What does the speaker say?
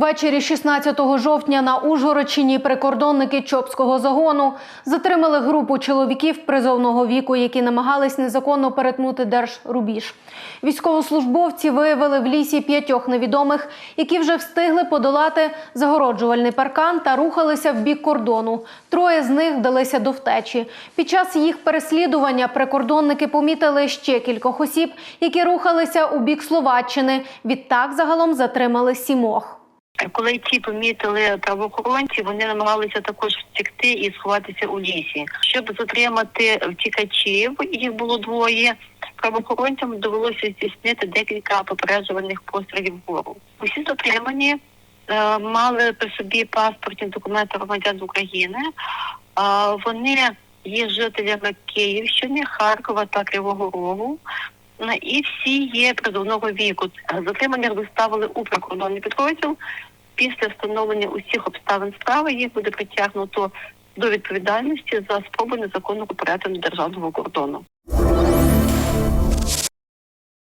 Ввечері 16 жовтня на Ужгородщині прикордонники Чопського загону затримали групу чоловіків призовного віку, які намагались незаконно перетнути держрубіж. Військовослужбовці виявили в лісі п'ятьох невідомих, які вже встигли подолати загороджувальний паркан та рухалися в бік кордону. Троє з них вдалися до втечі. Під час їх переслідування прикордонники помітили ще кількох осіб, які рухалися у бік Словаччини. Відтак загалом затримали сімох. Коли ті помітили правоохоронці, вони намагалися також втекти і сховатися у лісі. Щоб затримати втікачів, їх було двоє. Правоохоронцям довелося здійснити декілька попереджувальних пострілів вгору. Усі затримані е, мали при собі паспортні документи громадян України. Е, вони є жителями Київщини, Харкова та Кривого Рогу. І всі є призовного віку. Затриманих доставили у прикордонний підрозділ. Після встановлення усіх обставин справи їх буде притягнуто до відповідальності за спробу незаконного перетину державного кордону.